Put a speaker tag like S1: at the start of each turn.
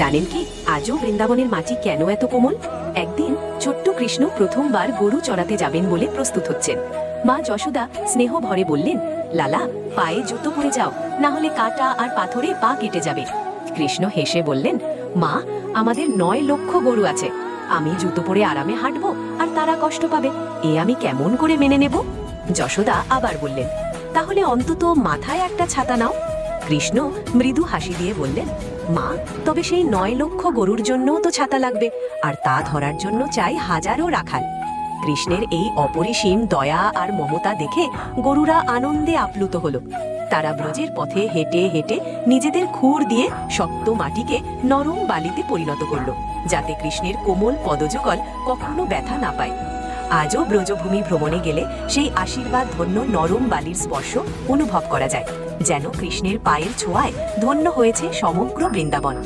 S1: জানেন কি, আজও বৃন্দাবনের মাটি কেন এত কোমল? একদিন ছোট্ট কৃষ্ণ প্রথমবার গরু চড়াতে যাবেন বলে প্রস্তুত হচ্ছেন। মা যশোদা স্নেহ ভরে বললেন, লালা, পায়ে জুতো পরে যাও, না হলে কাটা আর পাথরে পা কেটে যাবে। কৃষ্ণ হেসে বললেন, মা, আমাদের নয় লক্ষ গরু আছে। আমি জুতো পরে আরামে হাঁটবো আর তারা কষ্ট পাবে। এ আমি কেমন করে মেনে নেব? যশোদা আবার বললেন, তাহলে অন্তত মাথায় একটা ছাতা নাও। কৃষ্ণ মৃদু হাসি দিয়ে বললেন মা, তবে সেই নয় লক্ষ গরুর জন্যও তো ছাতা লাগবে, আর তা ধরার জন্য চাই হাজারো রাখাল। কৃষ্ণের এই অপরিসীম দয়া আর মমতা দেখে গরুরা আনন্দে আপ্লুত হলো। তারা ব্রজের পথে হেঁটে হেঁটে নিজেদের খুর দিয়ে শক্ত মাটিকে নরম বালিতে পরিণত করল, যাতে কৃষ্ণের কোমল পদযুগল কখনো ব্যথা না পায়। আজও ব্রজভূমি ভ্রমণে গেলে সেই আশীর্বাদ ধন্য নরম বালির স্পর্শ অনুভব করা যায়, যেন কৃষ্ণের পায়ের ছোঁয়ায় ধন্য হয়েছে সমগ্র বৃন্দাবন।